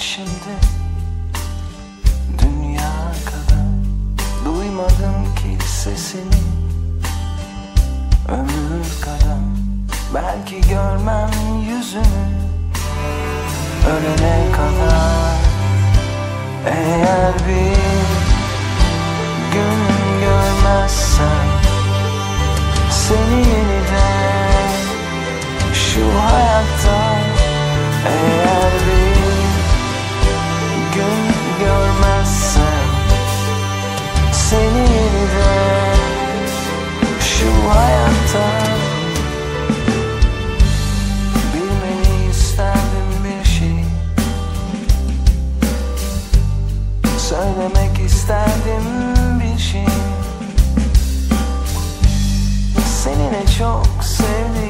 şimdi. Dünya kadar Duymadım ki sesini. Ömür kadar Belki görmem yüzünü. Ölene kadar Eğer bir gün görmezsem Seni yeniden Şu hayatta Söylemek isterdim bir şey. Seni ne çok sevdiğimi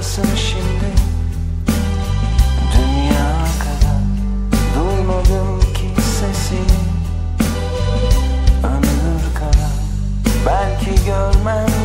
Uzaklardasın şimdi. Dünya kadar Duymadım ki sesini Ömür kadar Belki görmem